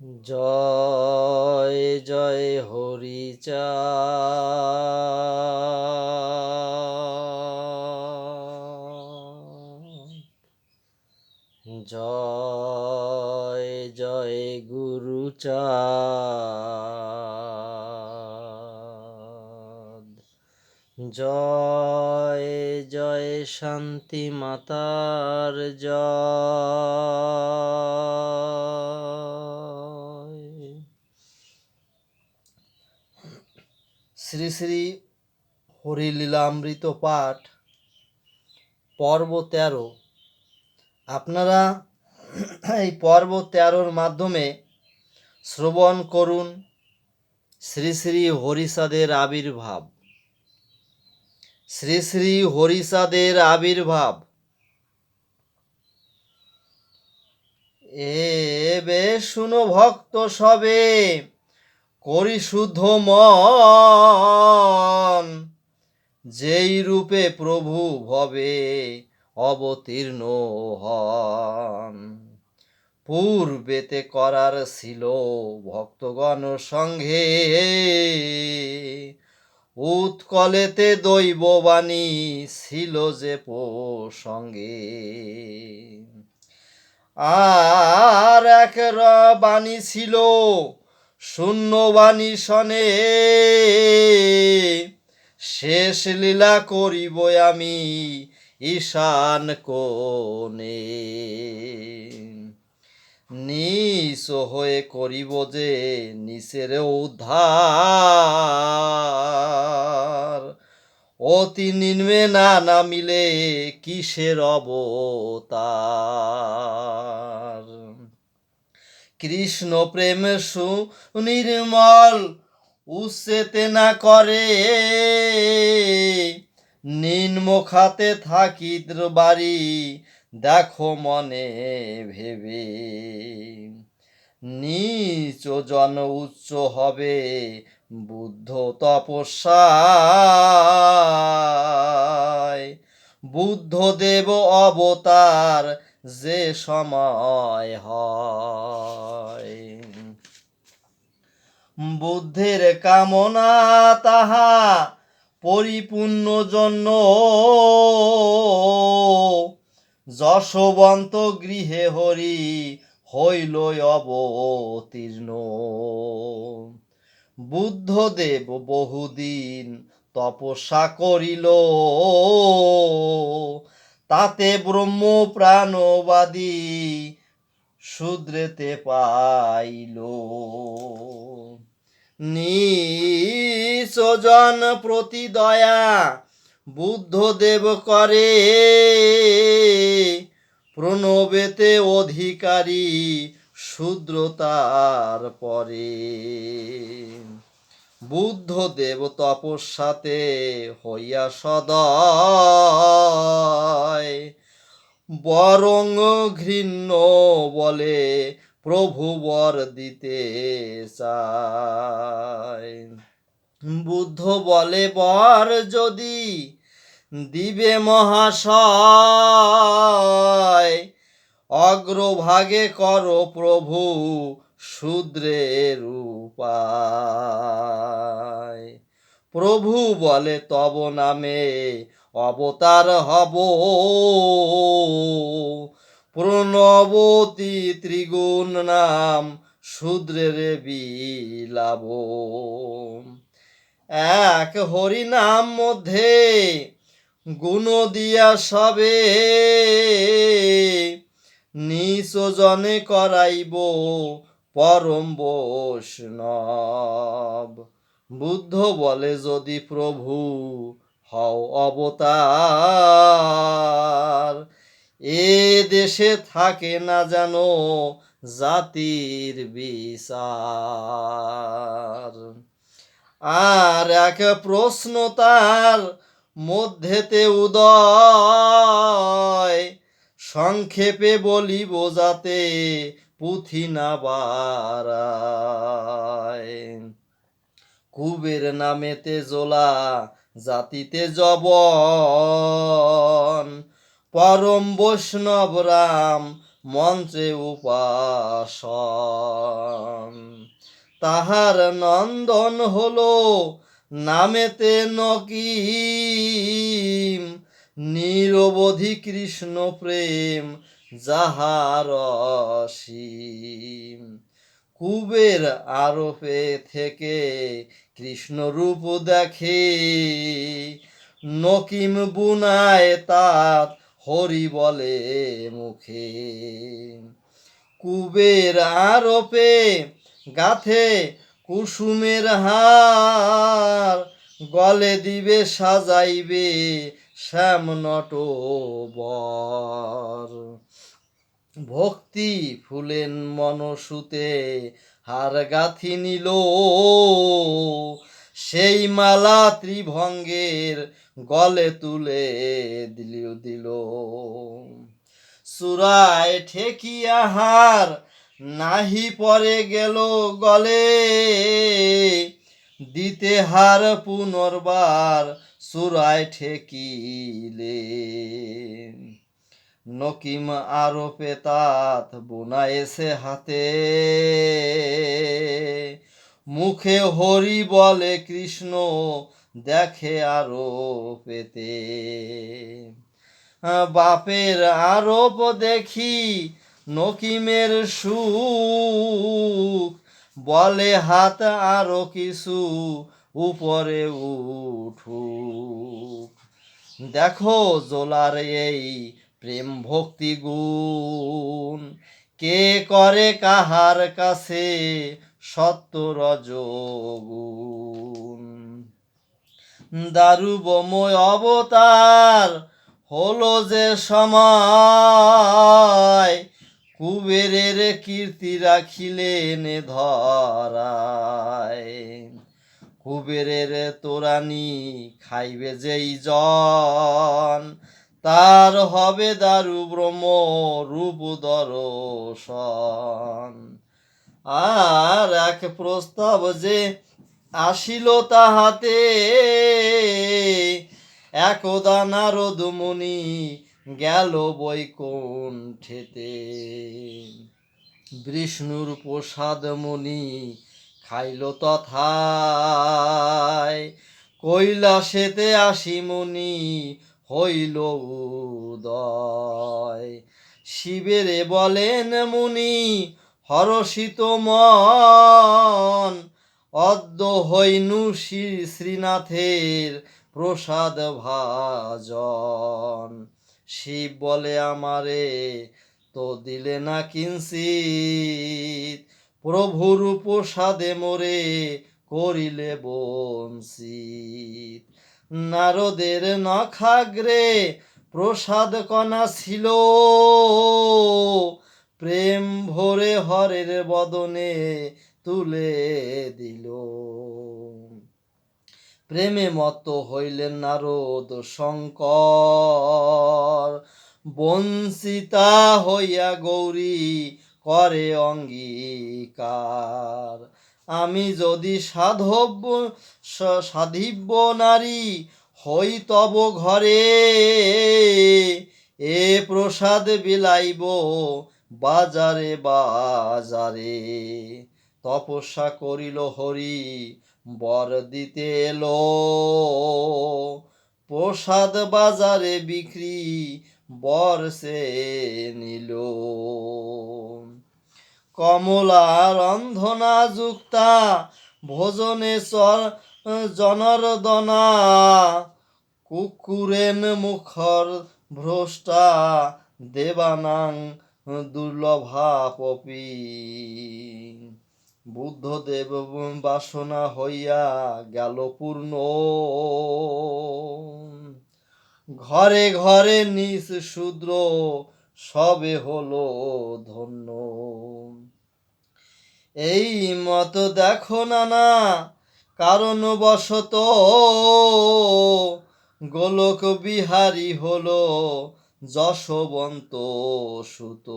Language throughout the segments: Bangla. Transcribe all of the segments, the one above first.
জয় জয় হরিচা জয় জয় গুরুচাঁদ জয় জয় শান্তি মাতার জয়। শ্রী শ্রী হরিলীলামৃত পাঠ, পর্ব তেরো। আপনারা এই পর্ব তেরোর মাধ্যমে শ্রবণ করুন শ্রী শ্রী হরিষাদের আবির্ভাব। শ্রী শ্রী হরিষাদের আবির্ভাব। এ বে শুনো ভক্ত সবে করি শুদ্ধ মন, যেই রূপে প্রভু ভবে, অবতীর্ণ হন। পূর্বেতে করার ছিল ভক্তগণ সঙ্গে, উৎকলেতে দৈববাণী ছিল যে সঙ্গে আর এক বাণী ছিল শূন্য বাণী শনে শেষ লীলা করিব আমি ঈশান কোণে। নিস হয়ে করিব যে নিচের উদ্ধার। অতি নিম্নে না নামিলে কিসের অবতার? কৃষ্ণ প্রেম সুনির্মল উচ্ছেতে না করে। নিম্নখাতে থাকি বাড়ি দেখো মনে ভেবে। নিচ জন উচ্চ হবে বুদ্ধ তপস্যায়। বুদ্ধদেব অবতার যে সময় হয়। বুদ্ধের কামনা তাহা পরিপূর্ণ জন্য। যশবন্ত গৃহে হরি হইল অবতীর্ণ। বুদ্ধদেব বহুদিন তপস্যা করিল। তাতে ব্রহ্ম প্রাণবাদী শুদ্রেতে পাইল। নিচজন প্রতি দয়া বুদ্ধদেব করে। প্রণবেতে অধিকারী শূদ্রতার পরে। বুদ্ধদেব তপস্যাতে হইয়া সদয়, বরং ঘৃণ্য বলে প্রভু বর দিতে বুদ্ধ বলে, বর যদি দিবে মহাশয়, অগ্রভাগে কর প্রভু শূদ্রের উপায় প্রভু বলে, তব নামে অবতার হব। প্রণবতী ত্রিগুণ নাম শূদ্রের বিলাব। এক হরি নাম মধ্যে গুণ দিয়া সবে নিচ জনে করাইব পরম বৈষ্ণব। বুদ্ধ বলে, যদি প্রভু হও অবতার এ দেশে থাকে না জানো জাতির বিচার। আর এক প্রশ্ন তার মধ্যেতে উদয়, সংক্ষেপে বলি বোঝাতে পুঁথি না বাড়ায়। কুবের নামেতে জোলা, জাতিতে জবন পরম বৈষ্ণব রাম মন্ত্রে উপাসন। তাহার নন্দন হলো নামেতে নকিম, নিরবধি কৃষ্ণ প্রেম যাহার কুবের আরোপে থেকে কৃষ্ণ রূপ দেখে, নকিম বুনায় তাত হরি বলে মুখে। কুবের আরোপে গাথে কুসুমের হার, গলে দিবে, সাজাইবে শ্যাম নট বর। ভক্তি ফুলেন মনসুতে, হার গাথি নিল সেই মালা ত্রিভঙ্গের গলে তুলে দিল দিল। সুরায় ঠেকিয়া হার নাহি পরে গেল গলে। দিতে হার পুনর্বার সুরায় ঠেকিলে। নকিম আরও পেতাত বোনা এসে হাতে। মুখে হরি বলে কৃষ্ণ, দেখে আরও পেতে। বাপের আরোপ দেখি নকিমের সুখ, বলে হাত আরও কিছু উপরে উঠুক। দেখো জোলার এই প্রেম ভক্তি গুণ, কে করে কাহার কাছে সত্য রজগুণ দারুবময় অবতার হলো যে সময়, কুবেরের কীর্তি রাখিলেন ধরায়। কুবেরের তোরানি খাইবে যেই জন, তার হবে দারু ব্রহ্ম রূপ দর্শন। আর এক প্রস্তাব যে আসিল তাহাতে, একদা নারদ মুনি গেল বৈকুণ্ঠেতে। বিষ্ণুর প্রসাদ মুনি খাইল তথায়, কৈলাসেতে আসি মুনি হইল উদয়। শিবেরে বলেন মুনি হরষিত মন, অদ্য হইনু শ্রী শ্রীনাথের প্রসাদ ভাজন। শিব বলে, আমারে তো দিলে না কিঞ্চিত। প্রভুর প্রসাদে মোরে করিলে বঞ্চিত। নারদের নখাগ্রে প্রসাদ কণা ছিল। প্রেম ভরে হরের বদনে তুলে দিল। প্রেমে মত হইলেন নারদ শঙ্কর। বঞ্চিতা হইয়া গৌরী করে অঙ্গীকার। আমি যদি সাধব্য সাধিব্য নারী হই তব ঘরে, এ প্রসাদ বিলাইব বাজারে বাজারে তপস্যা করিল হরি, বর দিতে এলো। প্রসাদ বাজারে বিক্রি, বর সে নিল। কমলা রন্ধনা যুক্তা, ভোজনে চর জনরদনা কুকুরেন মুখর ভ্রষ্টা, দেবানাং দুর্লভা পপি বুদ্ধদেব বাসনা হইয়া গেল পূর্ণ। ঘরে ঘরে নিজ শূদ্র সবে হলো ধন্য। এই মত দেখো নানা কারণ বশত গোলক বিহারী হলো যশবন্ত সুত।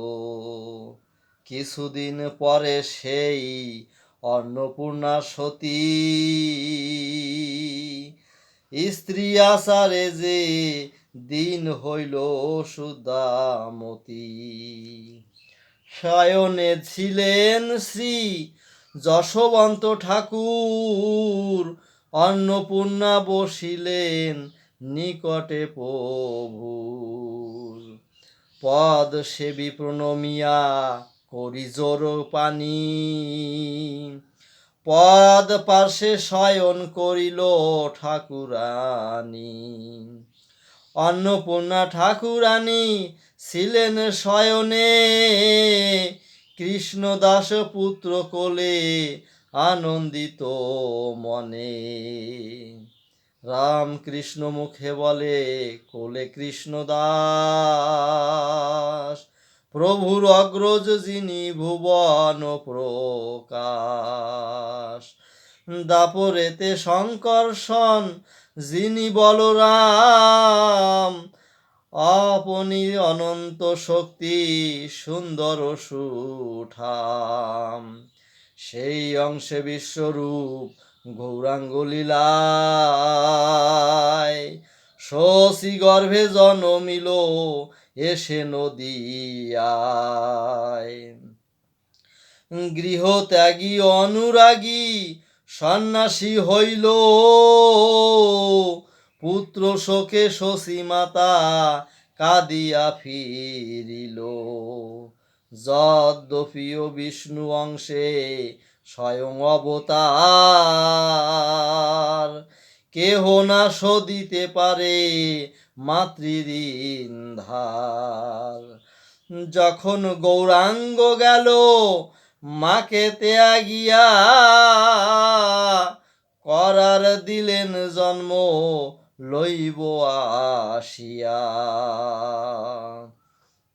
কিছুদিন পরে সেই অন্নপূর্ণা সতী। স্ত্রী আসারে যে দিন হইল সুদামতি। সায়নে ছিলেন শ্রী যশবন্ত ঠাকুর। অন্নপূর্ণা বসিলেন নিকটে প্রভুর পদ সেবী প্রণমিয়া, করি জোর পানি। পদ পার্শ্বে শয়ন করিল ঠাকুরানী। অন্নপূর্ণা ঠাকুরানী ছিলেন শয়নে। কৃষ্ণদাস পুত্র কোলে আনন্দিত মনে। রাম কৃষ্ণ মুখে বলে, কোলে কৃষ্ণদাস প্রভুর অগ্রজ যিনি ভুবন প্রকাশ। দাপরেতে শঙ্কর্ষণ যিনি বলরাম, আপনি অনন্ত শক্তি সুন্দর সুঠাম। সেই অংশে বিশ্বরূপ গৌরাঙ্গ লীলায় শশী গর্ভে জন্মিল এসে নদিয়ায় গৃহত্যাগী অনুরাগী সন্ন্যাসী হইল, পুত্র শোকে শশী মাতা কাঁদিয়া ফিরিল। যদ্যপিও বিষ্ণু অংশে স্বয়ং অবতার। কেহ না সদিতে পারে মাতৃঋণ ধার। যখন গৌরাঙ্গ গেল, মাকে ত্যাগিয়া করার দিলেন জন্ম লইব আসিয়া।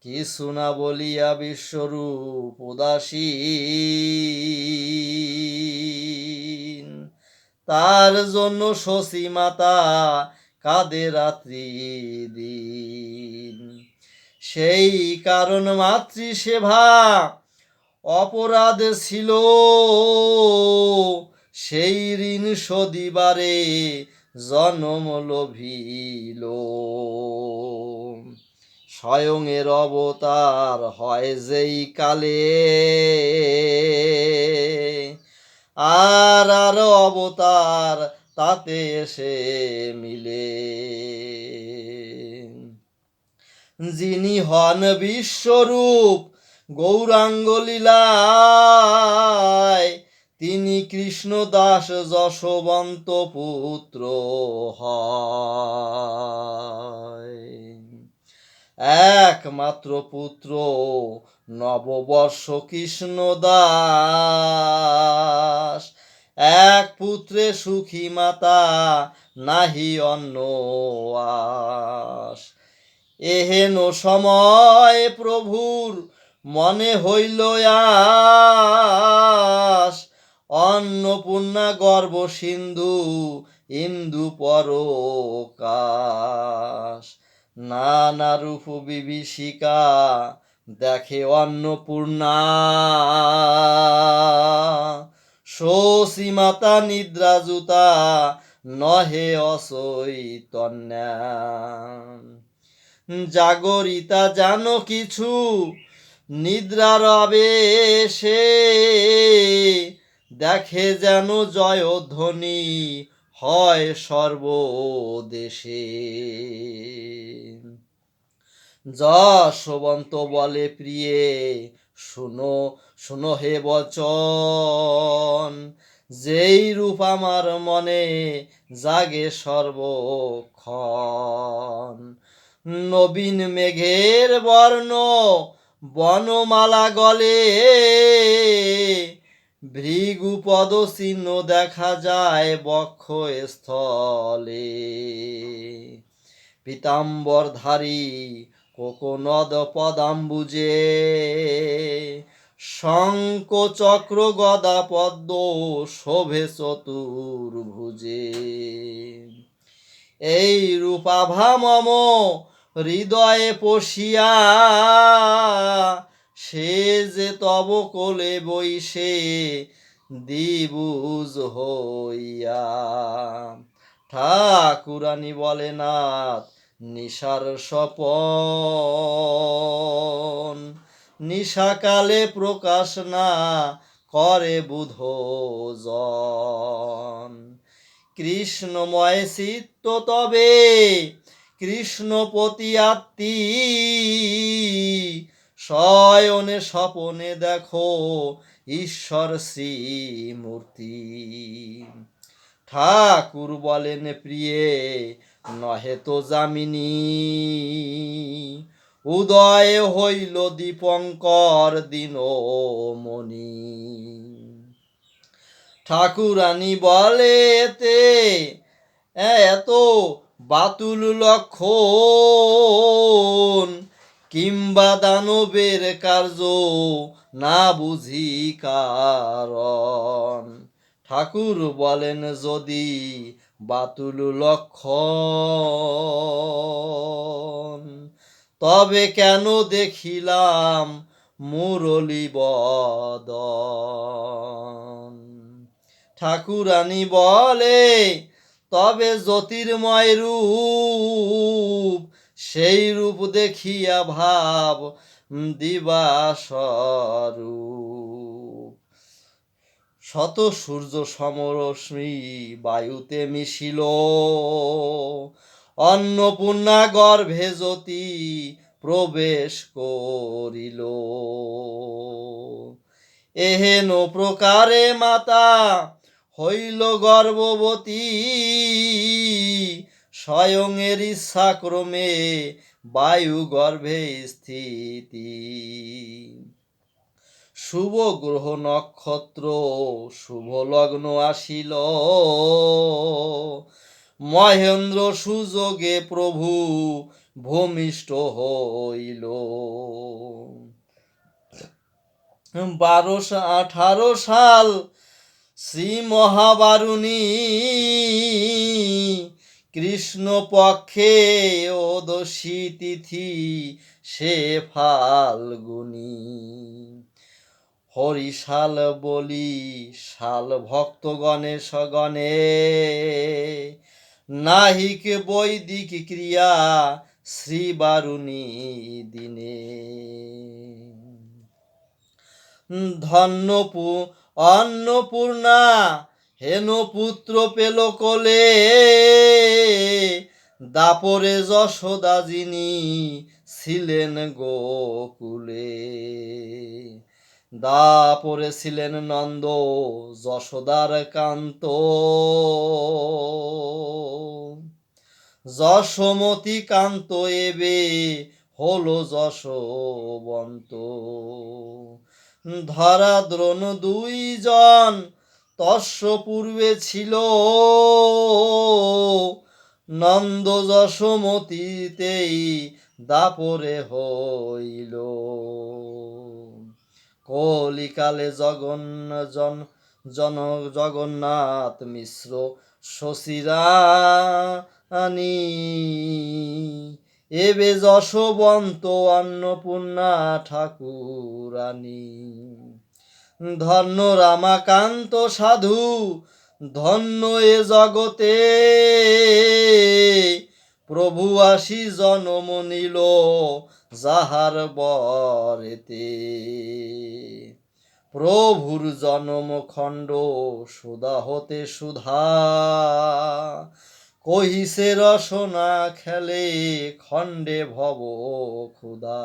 কিছু না বলিয়া বিশ্বরূপ উদাসীন। তার জন্য শশী মাতা কাঁদে রাত্রি দিন। সেই কারণ মাতৃ মাতৃসেবা অপরাধ ছিল। সেই ঋণ সদিবারে জনম লোভিল। স্বয়ংের অবতার হয় যেই কালে। আর আর অবতার তাতে এসে মিলে। যিনি হন বিশ্বরূপ গৌরাঙ্গ লীলায়, তিনি কৃষ্ণ দাস যশবন্ত পুত্র হয়। একমাত্র পুত্র, নববর্ষ কৃষ্ণ দাস এক পুত্রে সুখী মাতা নাহি অন্য আস। এহেন সময় প্রভুর মনে হইল আস। অন্নপূর্ণা গর্ব সিন্ধু, ইন্দু পরকাশ। নানা রূপ বিভীষিকা দেখে অন্নপূর্ণা। শশী মাতা নিদ্রা জুতা নহে অসৈতন্যা জাগরিতা জানো কিছু? নিদ্রার আবেশে দেখে যেন জয়ধ্বনি হয় সর্বদেশে যশবন্ত বলে প্রিয়ে, শুনো শুনো হে বচন। যেই রূপ আমার মনে জাগে সর্বক্ষণ। নবীন মেঘের বর্ণ বনমালা গলে ভৃগুপদ চিহ্ন দেখা যায় বক্ষ স্থলে পীতাম্বরধারী কোকনদ পদাম্বুজে শঙ্ক চক্র গদা পদ্ম শোভে চতুর্ভুজে। এই রূপাভা মম হৃদয়ে পশিয়া সে যে তব কোলে বইসে দিবুজ হইয়া। ঠাকুরানী বলে নাথ নিশার স্বপন। নিশাকালে প্রকাশ না করে বুধ কৃষ্ণময় চিত্ত তবে কৃষ্ণপতি আত্মী। শয়নে স্বপনে দেখো ঈশ্বর শ্রীমূর্তি। ঠাকুর বলেন, প্রিয়ে, নহে তো যামিনী। উদয় হইল দীপঙ্কর দিন মণি ঠাকুরানী বলে, এতে এত বাতুল লক্ষণ কিংবা দানবের কার্য না বুঝি কারণ। ঠাকুর বলেন যদি বাতুল লক্ষণ, তবে কেন দেখিলাম মুরলী বদন? ঠাকুরানী বলে, তবে জ্যোতির্ময় রূপ সেই রূপ দেখিয়া ভাব দিবাস্বরূপ শত সূর্য সমরশ্মি বায়ুতে মিশিল। অন্নপূর্ণা গর্ভে জ্যোতি প্রবেশ করিল। এহেন প্রকারে মাতা হইল গর্ভবতী। স্বয়ংয়ের ইচ্ছাক্রমে বায়ু গর্ভে স্থিতি। শুভ গ্রহ নক্ষত্র, শুভ লগ্ন আসিল। মহেন্দ্র সুযোগে প্রভু ভূমিষ্ঠ হইল। বারোশো আঠারো সাল শ্রী মহাবারুণী কৃষ্ণ পক্ষে ওদশী তিথি সে ফাল্গুনি। হরিশাল বলি, শাল ভক্তগণে সগণে। নাহিক বৈদিক ক্রিয়া, শ্রী বারুণী দিনে। ধন্যপু, অন্নপূর্ণা হেন পুত্র পেল কোলে, দাপরে যশোদা যিনি ছিলেন গোকুলে। দাপরে ছিলেন নন্দ যশোদার কান্ত। যশোমতি কান্ত এবে হলো যশোবন্ত। ধরা দ্রোণ দুইজন তস্য পূর্বে ছিল। নন্দ যশোমতীতেই দাপরে হইল। কলিকালে জগন্ন জন জন, জগন্নাথ মিশ্র শশিরানী এবে যশবন্ত অন্নপূর্ণা ঠাকুরানী ধন্য রামাকান্ত সাধু, ধন্য এ জগতে। প্রভু আসি জনম নিল যাহার বরেতে। প্রভুর জনম খণ্ড সুধা হতে সুধা। কহিসে রসনা খেলে খণ্ডে ভব ক্ষুধা।